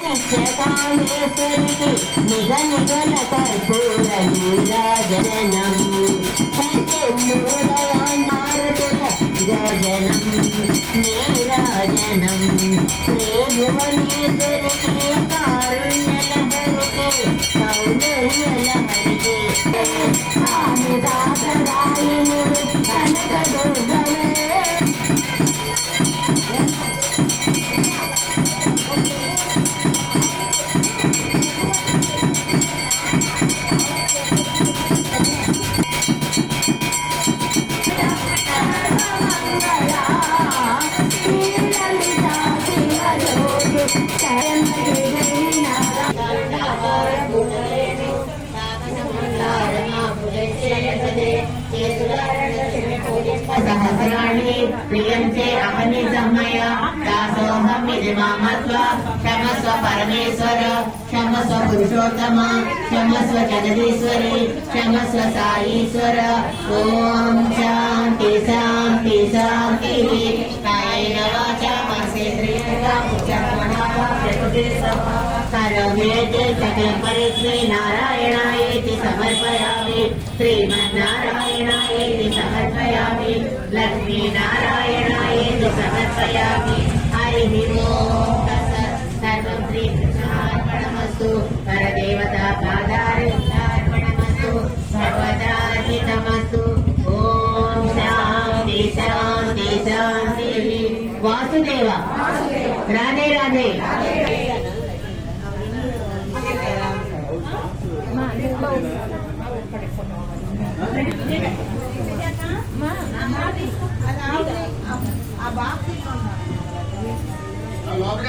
నిత్యకామేశ్వరికి నిగ నిగల కర్పూర నీరాజనం సంచూడయాన్నారతుల గజనం నీరాజనం శ్రీ భువనేశ్వరికి కారుణ్యలహరికి సౌందర్యలహరికి ఆమె దాసరాయణి కనక सहस्राणि प्रियन्ते अपनिसंमय दासोऽहम् इति मम परमेश्वर क्षम क्षमस्व पुरुषोत्तम, क्षमस्व जगदीश्वरी, क्षमस्व साईश्वर। ओम शांति शांति शांति। नारायणाय समर्पयामि। श्रीमन्नारायणाय समर्पयामि। लक्ष्मीनारायणाय समर्पयामि। हरिः వాసుదేవ. రాధే రాధే లోపల